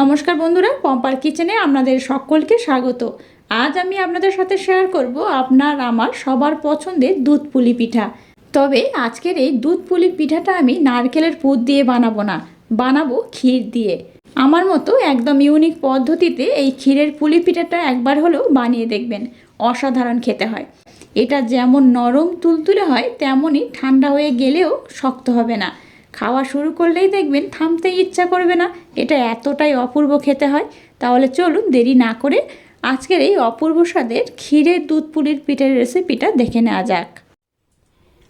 নমস্কার বন্ধুরা, পম্পার কিচেনে আপনাদের সকলকে স্বাগত। আজ আমি আপনাদের সাথে শেয়ার করব আপনার আমার সবার পছন্দের দুধ পুলি পিঠা। তবে আজকের এই দুধ পুলি পিঠাটা আমি নারকেলের পুর দিয়ে বানাবো না, বানাবো ক্ষীর দিয়ে। আমার মতো একদম ইউনিক পদ্ধতিতে এই ক্ষীরের পুলি পিঠাটা একবার হলেও বানিয়ে দেখবেন, অসাধারণ খেতে হয়। এটা যেমন নরম তুলতুলে হয়, তেমনই ঠান্ডা হয়ে গেলেও শক্ত হবে না। খাওয়া শুরু করলেই দেখবেন থামতেই ইচ্ছা করবে না। এটা এতটাই অপূর্ব খেতে হয়। তাহলে চলুন দেরি না করে আজকের এই অপূর্ব স্বাদের ক্ষীরের দুধ পুলির পিঠের রেসিপিটা দেখে নেওয়া যাক।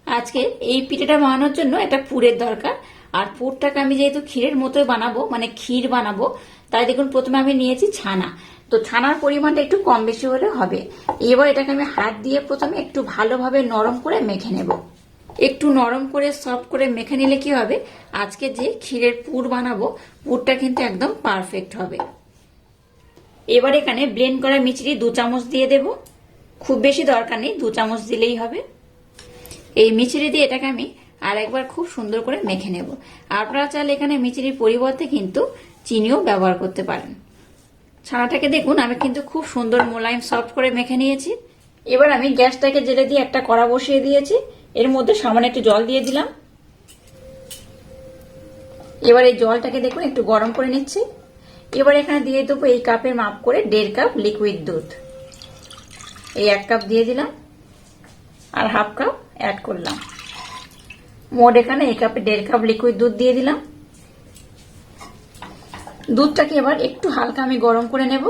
আজকে এই পিঠেটা বানানোর জন্য একটা পুরের দরকার। আর পুরটাকে আমি যেহেতু ক্ষীরের মতোই বানাবো মানে ক্ষীর বানাবো, তাই দেখুন প্রথমে আমি নিয়েছি ছানা। তো ছানার পরিমাণটা একটু কম বেশি হলে হবে। এবার এটাকে আমি হাত দিয়ে প্রথমে একটু ভালোভাবে নরম করে মেখে নেব। একটু নরম করে সফট করে মেখে নিলে কি হবে? আজকে যে ক্ষীরের পুর বানাবো, পুরটা কিন্তু একদম পারফেক্ট হবে। এবার এখানে ব্লেন্ড করা মিচড়ি দু চামচ দিয়ে দেব। খুব বেশি দরকার নেই, দু চামচ দিলেই হবে। এই মিচড়ি দিয়ে এটাকে আমি আর একবার খুব সুন্দর করে মেখে নেব। আপনারা চাইলে এখানে মিচড়ির পরিবর্তে কিন্তু চিনিও ব্যবহার করতে পারেন। ছানাটাকে দেখুন, আমি কিন্তু খুব সুন্দর মোলায়েম সফট করে মেখে নিয়েছি। এবার আমি গ্যাসটাকে জেলে দিয়ে একটা কড়া বসিয়ে দিয়েছি। এর মধ্যে সামান্য একটু জল দিয়ে দিলাম। এবার এই জলটাকে দেখুন, একটু গরম করে নিচ্ছি। এবার এখানে দিয়ে দেবো এই কাপের মাপ করে দেড় কাপ লিকুইড দুধ। এই এক কাপ দিয়ে দিলাম আর হাফ কাপ অ্যাড করলাম। মোট এখানে এই কাপে দেড় কাপ লিকুইড দুধ দিয়ে দিলাম। দুধটাকে এবার একটু হালকা আমি গরম করে নেব।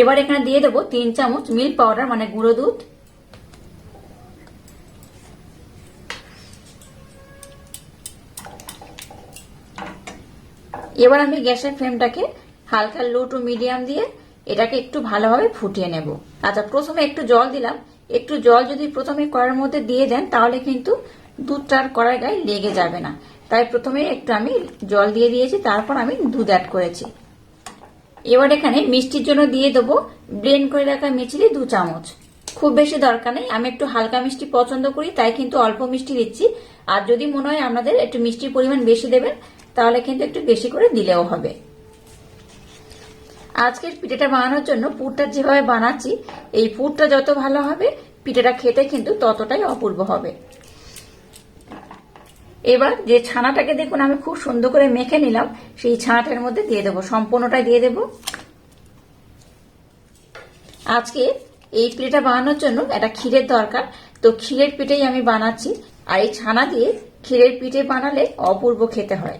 এবার এখানে দিয়ে দেবো তিন চামচ মিল্ক পাউডার মানে গুঁড়ো দুধ। এবার আমি গ্যাসের ফ্লেমটাকে হালকা লো টু মিডিয়াম দিয়ে এটাকে একটু ভালোভাবে ফুটিয়ে নেব। আচ্ছা প্রথমে একটু জল দিলাম। একটু জল যদি প্রথমে কড়ার মধ্যে দিয়ে দেন, তাহলে কিন্তু দুধটার কড়াই গায়ে লেগে যাবে না। তাই প্রথমে একটু আমি জল দিয়ে দিয়েছি, তারপর আমি দুধ অ্যাড করেছি। এবার এখানে মিষ্টির জন্য দিয়ে দেবো ব্লেন্ড করে রাখা মিচিলি দু চামচ। খুব বেশি দরকার নেই, আমি একটু হালকা মিষ্টি পছন্দ করি, তাই কিন্তু অল্প মিষ্টি দিচ্ছি। আর যদি মনে হয় আপনাদের একটু মিষ্টির পরিমাণ বেশি দেবেন তাহলে কিন্তু একটু বেশি করে দিলেও হবে। আজকের পিঠেটা বানানোর জন্য পুরটা যেভাবে বানাচ্ছি, এই পুরটা যত ভালো হবে, পিঠেটা খেতে কিন্তু ততটাই অপূর্ব হবে। এবার যে ছানাটাকে দেখুন, আমি খুব সুন্দর করে মেখে নিলাম, সেই ছানাটার মধ্যে দিয়ে দেবো, সম্পূর্ণটাই দিয়ে দেব। আজকে এই পিঠেটা বানানোর জন্য একটা ক্ষীরের দরকার, তো ক্ষীরের পিঠেই আমি বানাচ্ছি, আর এই ছানা দিয়ে ক্ষীরের পিঠে বানালে অপূর্ব খেতে হয়।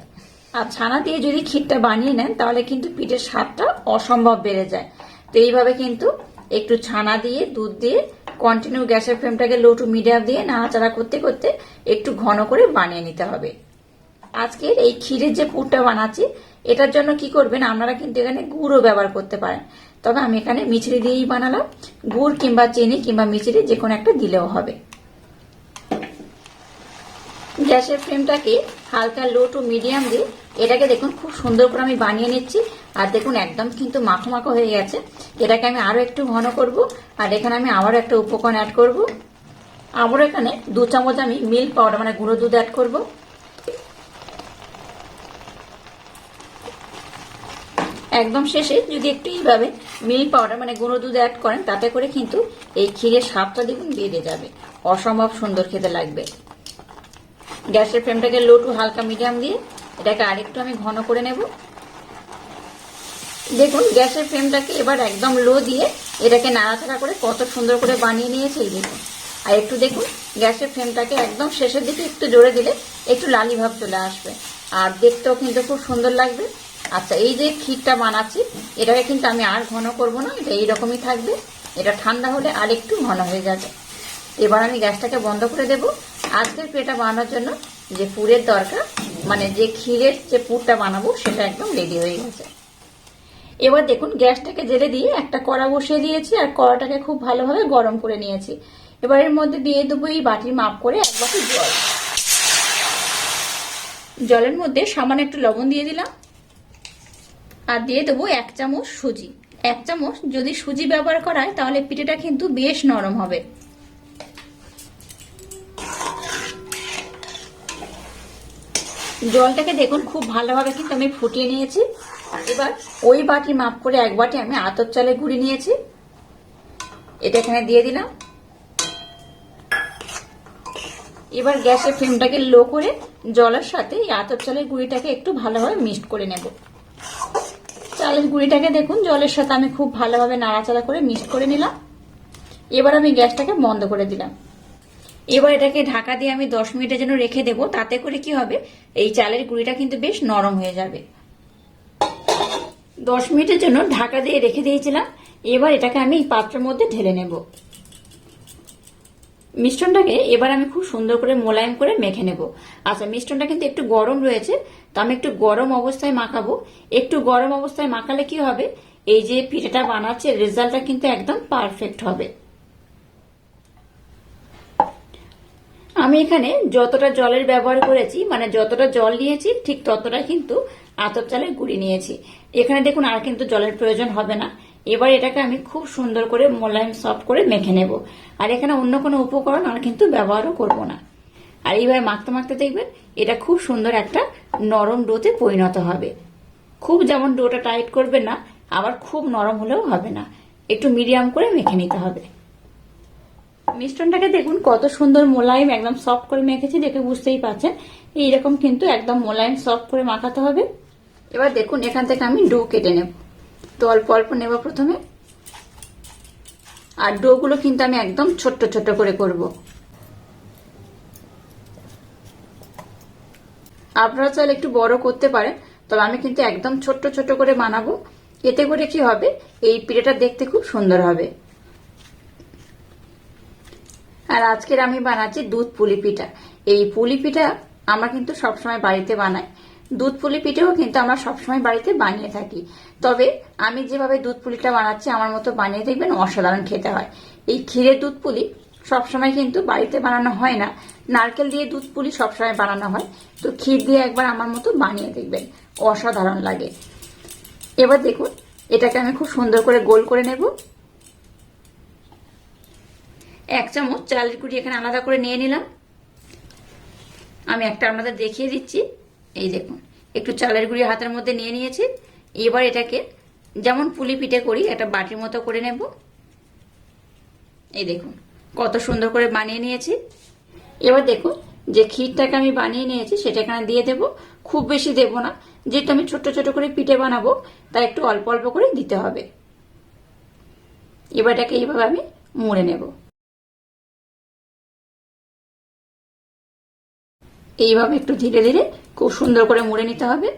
আর ছানা দিয়ে যদি ক্ষীরটা বানিয়ে নেন, তাহলে কিন্তু পিঠের স্বাদটা অসম্ভব বেড়ে যায়। তো এইভাবে কিন্তু একটু ছানা দিয়ে, দুধ দিয়ে কন্টিনিউ গ্যাসের ফ্লেমটাকে লো টু মিডিয়াম দিয়ে নাড়াচাড়া করতে করতে একটু ঘন করে বানিয়ে নিতে হবে। আজকের এই ক্ষীরের যে পুরটা বানাচ্ছি, এটার জন্য কি করবেন, আপনারা কিন্তু এখানে গুড়ও ব্যবহার করতে পারেন। তবে আমি এখানে মিছরি দিয়েই বানালাম। গুড় কিংবা চিনি কিংবা মিছরি যে কোনো একটা দিলেও হবে। গ্যাসের ফ্লেমটাকে হালকা লো টু মিডিয়াম দিয়ে। এটাকে দেখুন, খুব সুন্দর করে আমি বানিয়ে নিচ্ছি। আর দেখুন, একদম কিন্তু মাখো মাখো হয়ে গেছে। এটাকে আমি আরও একটু ঘন করব। আর এখানে আমি আবারও একটা উপকরণ অ্যাড করব। আবারও এখানে দু চামচ আমি মিল্ক পাউডার মানে গুঁড়ো দুধ অ্যাড করব। একদম শেষে যদি একটু এইভাবে মিল্ক পাউডার মানে গুঁড়ো দুধ অ্যাড করেন, তাতে করে কিন্তু এই ক্ষীরের স্বাদটা দেখুন বেড়ে যাবে। অসম্ভব সুন্দর খেতে লাগবে। গ্যাসের ফ্লেমটাকে লো টু হালকা মিডিয়াম দিয়ে এটাকে আরেকটু আমি ঘন করে নেব। দেখুন, গ্যাসের ফ্লেমটাকে এবার একদম লো দিয়ে এটাকে নাড়াচাড়া করে কত সুন্দর করে বানিয়ে নিয়েছে এই দেখুন। আর একটু দেখুন, গ্যাসের ফ্লেমটাকে একদম শেষের দিকে একটু জোরে দিলে একটু লালি ভাব চলে আসবে। আর দেখতেও কিন্তু খুব সুন্দর লাগবে। আচ্ছা এই যে ক্ষীরটা বানাচ্ছি, এটাকে কিন্তু আমি আর ঘন করব না, এটা এইরকমই থাকবে। এটা ঠান্ডা হলে আর একটু ঘন হয়ে যাবে। এবার আমি গ্যাসটাকে বন্ধ করে দেব। আজকের পেটা বানানোর জন্য যে পুরের দরকার মানে যে ক্ষীরের যে পুরটা বানাবো, সেটা একদম রেডি হয়ে গেছে। এবার দেখুন, গ্যাসটাকে জেলে দিয়ে একটা কড়া বসিয়ে দিয়েছি, আর কড়াটাকে খুব ভালোভাবে গরম করে নিয়েছি। এবার এর মধ্যে দিয়ে দেবো এই বাটির মাপ করে এক বাটি জল। জলের মধ্যে সামান্য একটু লবণ দিয়ে দিলাম, আর দিয়ে দেবো এক চামচ সুজি। এক চামচ যদি সুজি ব্যবহার করা হয়, তাহলে পিঠেটা কিন্তু বেশ নরম হবে। জলটাকে দেখুন, খুব ভালোভাবে কিন্তু আমি ফুটিয়ে নিয়েছি। এবার ওই বাটি মাপ করে এক বাটি আমি আতর চালের গুঁড়ি নিয়েছি। এটা এখানে দিয়ে দিলাম। এবার গ্যাসের ফ্লেমটাকে লো করে জলের সাথে এই আতর চালের গুঁড়িটাকে একটু ভালোভাবে মিক্সড করে নেব। চালের গুঁড়িটাকে দেখুন, জলের সাথে আমি খুব ভালোভাবে নাড়াচাড়া করে মিক্সড করে নিলাম। এবার আমি গ্যাসটাকে বন্ধ করে দিলাম। এবার এটাকে ঢাকা দিয়ে আমি দশ মিনিটের জন্য রেখে দেব। তাতে করে কি হবে? এই চালের গুঁড়িটা কিন্তু বেশ নরম হয়ে যাবে। দশ মিনিটের জন্য ঢাকা দিয়ে রেখে দিয়েছিলাম। এবার এটাকে আমি পাত্রের মধ্যে ঢেলে নেব। মিশ্রণটাকে এবার আমি খুব সুন্দর করে মোলায়েম করে মেখে নেব। আচ্ছা মিশ্রণটা কিন্তু একটু গরম রয়েছে, তো আমি একটু গরম অবস্থায় মাখাবো। একটু গরম অবস্থায় মাখালে কি হবে? এই যে পিঠাটা বানাচ্ছে, রেজাল্টটা কিন্তু একদম পারফেক্ট হবে। আমি এখানে যতটা জলের ব্যবহার করেছি মানে যতটা জল নিয়েছি, ঠিক ততটা কিন্তু আতপ চালের গুঁড়ি নিয়েছি। এখানে দেখুন আর কিন্তু জলের প্রয়োজন হবে না। এবার এটাকে আমি খুব সুন্দর করে মোলায়েম সফট করে মেখে নেব। আর এখানে অন্য কোনো উপকরণ আর কিন্তু ব্যবহারও করব না। আর এইভাবে মাখতে মাখতে দেখবেন, এটা খুব সুন্দর একটা নরম ডোতে পরিণত হবে। খুব যেমন ডোটা টাইট করবে না, আবার খুব নরম হলেও হবে না। একটু মিডিয়াম করে মেখে নিতে হবে। মিশ্রণটাকে দেখুন, কত সুন্দর মোলায়েম একদম সফট করে মেখেছি দেখে বুঝতেই পারছেন। এইরকম কিন্তু একদম মোলায়েম সফট করে মাখাতে হবে। এবার দেখুন, এখান থেকে আমি ডো কেটে নেব। তো অল্প অল্প নেব প্রথমে। আর ডো গুলো কিন্তু আমি একদম ছোট্ট ছোট্ট করে করব। আপনারা চাইলে একটু বড় করতে পারেন, তবে আমি কিন্তু একদম ছোট্ট ছোট্ট করে বানাবো। এতে করে কি হবে? এই পিঠেটা দেখতে খুব সুন্দর হবে। আর আজকের আমি বানাচ্ছি দুধ পুলি পিঠা। এই পুলি পিঠা আমরা কিন্তু সবসময় বাড়িতে বানাই। দুধ পুলি পিঠেও কিন্তু আমরা সবসময় বাড়িতে বানিয়ে থাকি। তবে আমি যেভাবে দুধ পুলিটা বানাচ্ছি, আমার মতো বানিয়ে দেখবেন অসাধারণ খেতে হয়। এই ক্ষীরের দুধ পুলি সবসময় কিন্তু বাড়িতে বানানো হয় না। নারকেল দিয়ে দুধ পুলি সবসময় বানানো হয়। তো ক্ষীর দিয়ে একবার আমার মতো বানিয়ে দেখবেন, অসাধারণ লাগে। এবার দেখুন, এটাকে আমি খুব সুন্দর করে গোল করে নেব। এক চামচ চালের গুঁড়ি এখানে আলাদা করে নিয়ে নিলাম। আমি একটা আপনাদের দেখিয়ে দিচ্ছি। এই দেখুন, একটু চালের গুঁড়ি হাতের মধ্যে নিয়ে নিয়েছি। এবার এটাকে যেমন পুলি পিঠে করি, একটা বাটির মতো করে নেব। এই দেখুন, কত সুন্দর করে বানিয়ে নিয়েছি। এবার দেখুন, যে ক্ষীরটাকে আমি বানিয়ে নিয়েছি, সেটা এখানে দিয়ে দেব। খুব বেশি দেব না, যেহেতু আমি ছোট ছোট করে পিঠে বানাবো, তাই একটু অল্প অল্প করে দিতে হবে। এবার এটাকে এইভাবে আমি মুড়ে নেব। এইভাবে একটু ধীরে ধীরে খুব সুন্দর করে মুড়ে নিতে হবে।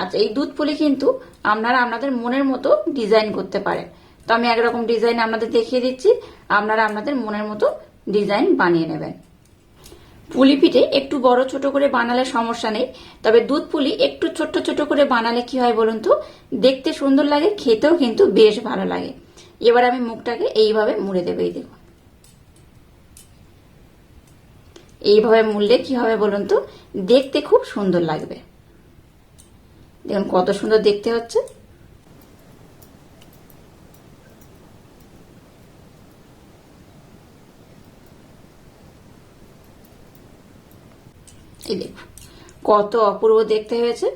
আচ্ছা এই দুধ পুলি কিন্তু আপনারা আপনাদের মনের মতো ডিজাইন করতে পারেন। তো আমি একরকম ডিজাইন আপনাদের দেখিয়ে দিচ্ছি। আপনারা আপনাদের মনের মতো ডিজাইন বানিয়ে নেবেন। পুলি পিঠে একটু বড় ছোট করে বানালে সমস্যা নেই, তবে দুধ পুলি একটু ছোট্ট ছোট করে বানালে কি হয় বলুন তো? দেখতে সুন্দর লাগে, খেতেও কিন্তু বেশ ভালো লাগে। এবার আমি মুখটাকে এইভাবে মুড়ে দেবো, এই দেখুন। এইভাবে মুড়লে কি হবে বলুন তো? দেখতে খুব সুন্দর লাগবে। দেখুন কত সুন্দর দেখতে হচ্ছে। এই দেখুন, কত অপূর্ব দেখতে হয়েছে।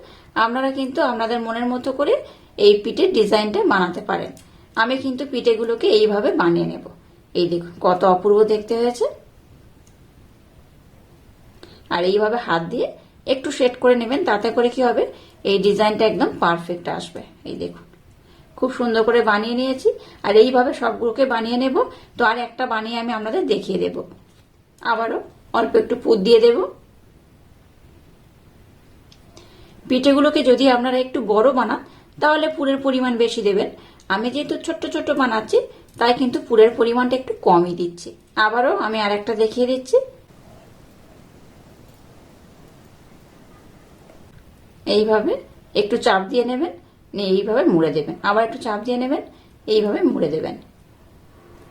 আপনারা কিন্তু আপনাদের মনের মতো করে এই পিঠের ডিজাইনটা বানাতে পারেন। আমি কিন্তু পিঠেগুলোকে এইভাবে বানিয়ে নেব। এই দেখুন, কত অপূর্ব দেখতে হয়েছে। আর এইভাবে হাত দিয়ে একটু সেট করে নেবেন, তাতে করে কি হবে? এই ডিজাইনটা একদম পারফেক্ট আসবে। এই দেখুন। খুব সুন্দর করে বানিয়ে নিয়েছি। আর এইভাবে সবগুলোকে বানিয়ে নেব। তো আর একটা বানিয়ে আমি আপনাদের দেখিয়ে দেব। আবারও অল্প একটু পুর দিয়ে দেব। পিঠেগুলোকে যদি আপনারা একটু বড় বানান, তাহলে পুরের পরিমাণ বেশি দেবেন। আমি যেহেতু ছোট্ট ছোট্ট বানাচ্ছি, তাই কিন্তু পুরের পরিমাণটা একটু কমই দিচ্ছি। আবারও আমি আর একটা দেখিয়ে দিচ্ছি। এইভাবে একটু চাপ দিয়ে নেবেন, নিয়ে এইভাবে মুড়ে দেবেন। আবার একটু চাপ দিয়ে নেবেন, এইভাবে মুড়ে দেবেন।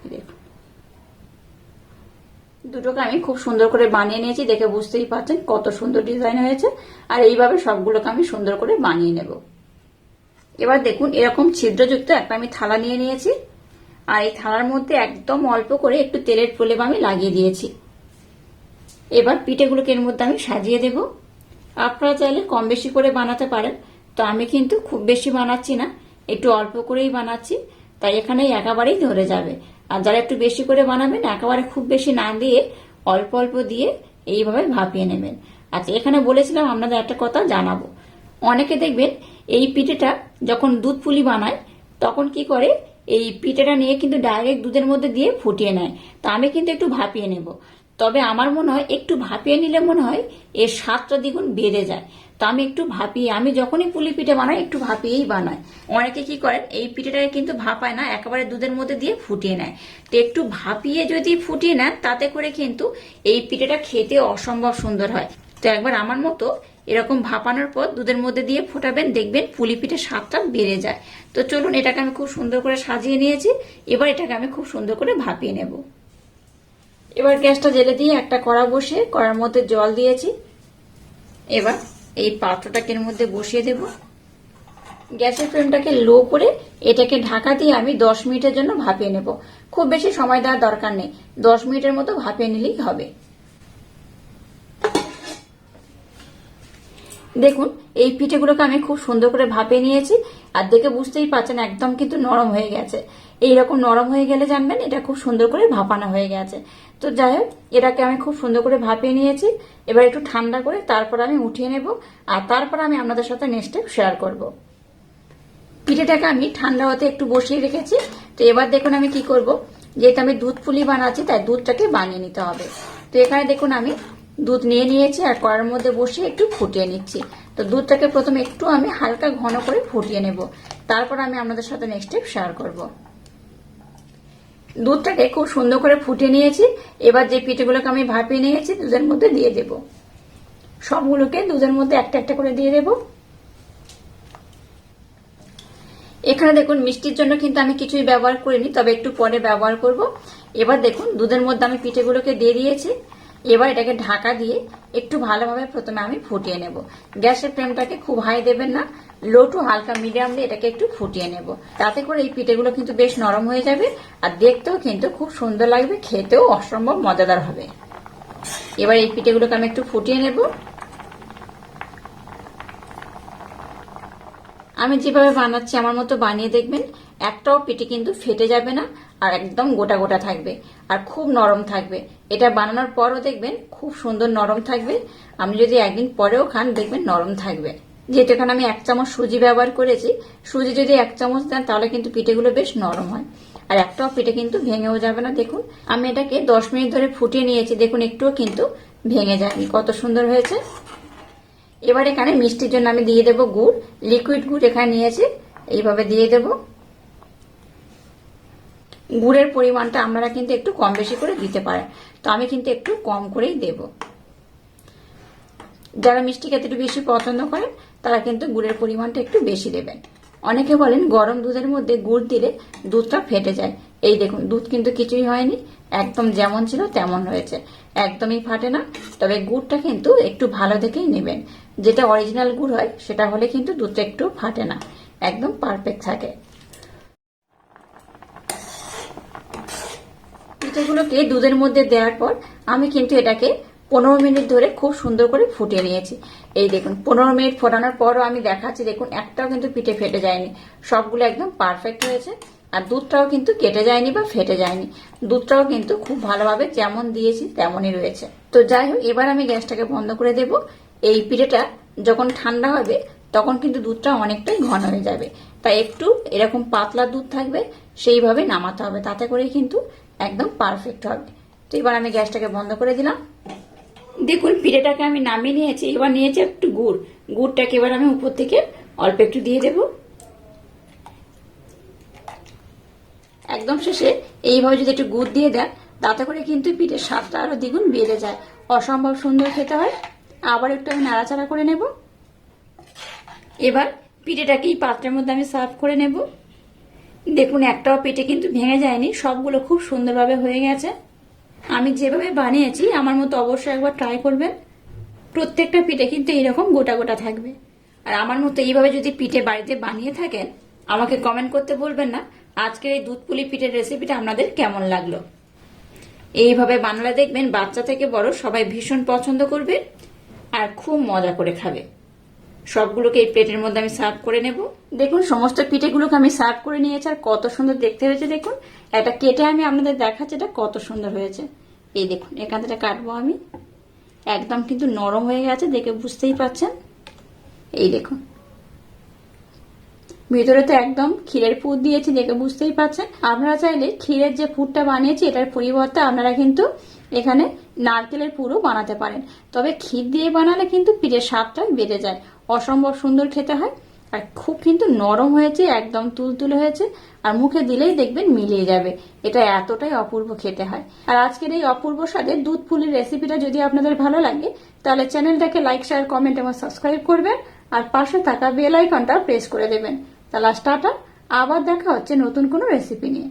দেখুন। দুটোকে আমি খুব সুন্দর করে বানিয়ে নিয়েছি, দেখে বুঝতেই পারছেন কত সুন্দর ডিজাইন হয়েছে। আর এইভাবে সবগুলোকে আমি সুন্দর করে বানিয়ে নেব। এবার দেখুন, এরকম ছিদ্রযুক্ত একটা আমি থালা নিয়ে নিয়েছি। আর এই থালার মধ্যে একদম অল্প করে একটু তেলের প্রলেপ আমি লাগিয়ে দিয়েছি। এবার পিঠেগুলোকে এর মধ্যে আমি সাজিয়ে দেব। আপনারা চাইলে কম বেশি করে বানাতে পারেন। তো আমি কিন্তু খুব বেশি বানাচ্ছি না, একটু অল্প করেই বানাচ্ছি। তাই এখানে একেবারেই ধরে যাবে। আর যারা একটু বেশি করে বানাবেন, একেবারে খুব বেশি না দিয়ে অল্প অল্প দিয়ে এইভাবে ভাপিয়ে নেবেন। আচ্ছা এখানে বলেছিলাম আপনাদের একটা কথা জানাব। অনেকে দেখবেন এই পিঠেটা যখন দুধ পুলি বানায়, তখন কি করে? এই পিঠেটা নিয়ে কিন্তু ডাইরেক্ট দুধের মধ্যে দিয়ে ফুটিয়ে নেয়। তা আমি কিন্তু একটু ভাপিয়ে নেব। তবে আমার মনে হয় একটু ভাপিয়ে নিলে মনে হয় এর স্বাদটা দ্বিগুণ বেড়ে যায়। তো আমি একটু ভাপিয়ে, আমি যখনই পুলি পিঠে বানাই, একটু ভাপিয়েই বানাই। অনেকে কি করেন, এই পিঠেটাকে কিন্তু ভাপায় না, একেবারে দুধের মধ্যে দিয়ে ফুটিয়ে নেয়। তো একটু ভাপিয়ে যদি ফুটিয়ে নেন, তাতে করে কিন্তু এই পিঠেটা খেতে অসম্ভব সুন্দর হয়। তো একবার আমার মতো এরকম ভাপানোর পর দুধের মধ্যে দিয়ে ফোটাবেন, দেখবেন পুলি পিঠের স্বাদটা বেড়ে যায়। তো চলুন, এটাকে আমি খুব সুন্দর করে সাজিয়ে নিয়েছি। এবার এটাকে আমি খুব সুন্দর করে ভাপিয়ে নেব। এবার গ্যাসটা জেলে দিয়ে একটা কড়া বসিয়ে, কড়ার মধ্যে জল দিয়েছি। এবার এই পাত্রটাকে এর মধ্যে বসিয়ে দেব। গ্যাসের ফ্লেমটাকে লো করে এটাকে ঢাকা দিয়ে আমি দশ মিনিটের জন্য ভাপিয়ে নেব। খুব বেশি সময় দেওয়ার দরকার নেই। দশ মিনিটের মতো ভাপিয়ে নিলেই হবে। দেখুন, এই পিঠেগুলোকে আমি খুব সুন্দর করে ভাপিয়ে নিয়েছি। আর দেখে বুঝতেই পারছেন, একদম কিন্তু নরম হয়ে গেছে। এইরকম নরম হয়ে গেলে জানবেন, এটা খুব সুন্দর করে ভাপানো হয়ে গেছে। তো যাই হোক, এটাকে আমি খুব সুন্দর করে ভাপিয়ে নিয়েছি। এবার একটু ঠান্ডা করে তারপর আমি উঠিয়ে নেব, আর তারপর আমি আপনাদের সাথে নেক্সট স্টেপ শেয়ার করব। পিঠেটাকে আমি ঠান্ডা হতে একটু বসিয়ে রেখেছি। তো এবার দেখুন আমি কি করব। যেহেতু আমি দুধ পুলি বানাচ্ছি, তাই দুধটাকে বানিয়ে নিতে হবে। তো এখানে দেখুন আমি দুধ নিয়ে নিয়েছি, আর কড়ার মধ্যে বসিয়ে একটু ফুটিয়ে নিচ্ছি। তো দুধটাকে প্রথমে একটু আমি হালকা ঘন করে ফুটিয়ে নেব। তারপর আমি আপনাদের সাথে নেক্সট স্টেপ শেয়ার করব। দুধটাকে খুব সুন্দর করে ফুটে নিয়েছি। এবার যে পিঠেগুলোকে আমি ভাপিয়ে নিয়েছি, দুধের মধ্যে দিয়ে দেব। সবগুলোকে দুধের মধ্যে একটা একটা করে দিয়ে দেব। এখানে দেখুন, মিষ্টির জন্য কিন্তু আমি কিছুই ব্যবহার করিনি, তবে একটু পরে ব্যবহার করব। এবার দেখুন, দুধের মধ্যে আমি পিঠেগুলোকে দিয়ে দিয়েছি। এবার এটাকে ঢাকা দিয়ে একটু ভালোভাবে প্রথমে আমি ফুটিয়ে নেব। গ্যাসের ফ্লেমটাকে খুব হাই দেবেন না, লো টু হালকা মিডিয়াম দিয়ে এটাকে একটু ফুটিয়ে নেব। তাতে করে এই পিঠেগুলো কিন্তু বেশ নরম হয়ে যাবে আর দেখতেও কিন্তু খুব সুন্দর লাগবে, খেতেও অসম্ভব মজাদার হবে। এবার এই পিঠেগুলোকে আমি একটু ফুটিয়ে নেব। আমি যেভাবে বানাচ্ছি, আমার মতো বানিয়ে দেখবেন একটাও পিঠে কিন্তু ফেটে যাবে না আর একদম গোটা গোটা থাকবে আর খুব নরম থাকবে। এটা বানানোর পরও দেখবেন খুব সুন্দর নরম থাকবে। আপনি যদি একদিন পরেও খান, দেখবেন নরম থাকবে। যেহেতু এখানে আমি এক চামচ সুজি ব্যবহার করেছি, সুজি যদি এক চামচ দেন, তাহলে কিন্তু পিঠেগুলো বেশ নরম হয়। আর একটাও পিঠে কিন্তু ভেঙেও যাবে না, দেখুন। আমি এটাকে দশ মিনিট ধরে ফুটিয়ে নিয়েছি, দেখুন একটুও কিন্তু ভেঙে যায়নি। কত সুন্দর হয়েছে। এবার এখানে মিষ্টির জন্য আমি দিয়ে দেব গুড় লিকুইড গুড় এখানে নিয়েছি। এইভাবে দিয়ে দেব। গুড়ের পরিমাণটা আপনারা কিন্তু একটু কম বেশি করে দিতে পারেন। তো আমি কিন্তু একটু কম করেই দেব। যারা মিষ্টি খেতে একটু বেশি পছন্দ করেন, তারা কিন্তু গুড়ের পরিমাণটা একটু বেশি দেবেন। অনেকে বলেন গরম দুধের মধ্যে গুড় দিলে দুধটা ফেটে যায়। এই দেখুন, দুধ কিন্তু কিছুই হয়নি। একদম যেমন ছিল তেমন হয়েছে। একদমই ফাটে না। তবে গুড়টা কিন্তু একটু ভালো দেখেই নেবেন। যেটা অরিজিনাল গুড় হয়, সেটা হলে কিন্তু দুধটা একটু ফাটে না। একদম পারফেক্ট থাকে। পিঠেগুলোকে দুধের মধ্যে দেওয়ার পর আমি কিন্তু এটাকে পনেরো মিনিট ধরে খুব সুন্দর করে ফুটিয়ে নিয়েছি। এই দেখুন, পনেরো মিনিট ফোটানোর পরও আমি দেখাচ্ছি, দেখুন, একটাও কিন্তু পিঠে ফেটে যায়নি। সবগুলো একদম পারফেক্ট হয়েছে। আর দুধটাও কিন্তু কেটে যায়নি বা ফেটে যায়নি। দুধটাও কিন্তু খুব ভালোভাবে যেমন দিয়েছি তেমনই রয়েছে। তো যাই হোক, এবার আমি গ্যাসটাকে বন্ধ করে দেব। এই পিঠেটা যখন ঠান্ডা হবে, তখন কিন্তু দুধটা অনেকটাই ঘন হয়ে যাবে। তাই একটু এরকম পাতলা দুধ থাকবে, সেইভাবে নামাতে হবে। তাতে করে কিন্তু একদম পারফেক্ট হবে। তো এবার আমি গ্যাসটাকে বন্ধ করে দিলাম। দেখুন পিঠেটাকে আমি নামিয়ে নিয়েছি। এবার নিয়েছি একটু গুড়। গুড়টাকে এবার আমি উপর থেকে অল্প একটু দিয়ে দেব। একদম শেষে এইভাবে যদি একটু গুড় দিয়ে দেন, তাতে করে কিন্তু পিঠের স্বাদটা আরও দ্বিগুণ বেড়ে যায়। অসম্ভব সুন্দর খেতে হয়। আবার একটু আমি নাড়াচাড়া করে নেব। এবার পিঠেটাকে এই পাত্রের মধ্যে আমি সার্ভ করে নেব। দেখুন, একটাও পিঠে কিন্তু ভেঙে যায়নি, সবগুলো খুব সুন্দরভাবে হয়ে গেছে। আমি যেভাবে বানিয়েছি, আমার মতো অবশ্যই একবার ট্রাই করবেন। প্রত্যেকটা পিঠে কিন্তু এইরকম গোটা গোটা থাকবে। আর আমার মতো এইভাবে যদি পিঠে বাড়িতে বানিয়ে থাকেন, আমাকে কমেন্ট করতে বলবেন না। আজকের এই দুধ পুলি পিঠের রেসিপিটা আপনাদের কেমন লাগল? এইভাবে বানালে দেখবেন বাচ্চা থেকে বড় সবাই ভীষণ পছন্দ করবে আর খুব মজা করে খাবে। সবগুলোকে এই প্লেটের মধ্যে আমি সার্ভ করে নেব। দেখুন, সমস্ত পিঠেগুলোকে আমি সার্ভ করে নিয়েছি আর কত সুন্দর দেখতে হয়েছে, দেখুন। এটা কেটে আমি আপনাদের দেখাচ্ছি এটা কত সুন্দর হয়েছে। এই দেখুন, এখান থেকে কাটবো আমি। একদম কিন্তু নরম হয়ে গেছে, দেখে বুঝতেই পারছেন এই দেখুন। ভিতরে তো একদম ক্ষীরের পুর দিয়েছি, দেখে বুঝতেই পারছেন। আপনারা চাইলে ক্ষীরের যে পুরটা বানিয়েছি, এটার পরিবর্তে আপনারা কিন্তু এখানে নারকেলের পুরও বানাতে পারেন। তবে ক্ষীর দিয়ে বানালে কিন্তু পিঠের স্বাদটা বেড়ে যায়। অসম্ভব সুন্দর খেতে হয়, আর খুব কিন্তু নরম হয়েছে, একদম তুলতুলে হয়েছে, আর মুখে দিলেই দেখবেন মিলিয়ে যাবে। এটা এতটাই অপূর্ব খেতে হয়। আর আজকের এই অপূর্ব স্বাদে দুধ পুলির রেসিপিটা যদি আপনাদের ভালো লাগে, তাহলে চ্যানেলটাকে লাইক, শেয়ার, কমেন্ট এবং সাবস্ক্রাইব করবেন, আর পাশে থাকা বেল আইকনটা প্রেস করে দেবেন। তাহলে আবার দেখা হচ্ছে নতুন কোনো রেসিপি নিয়ে।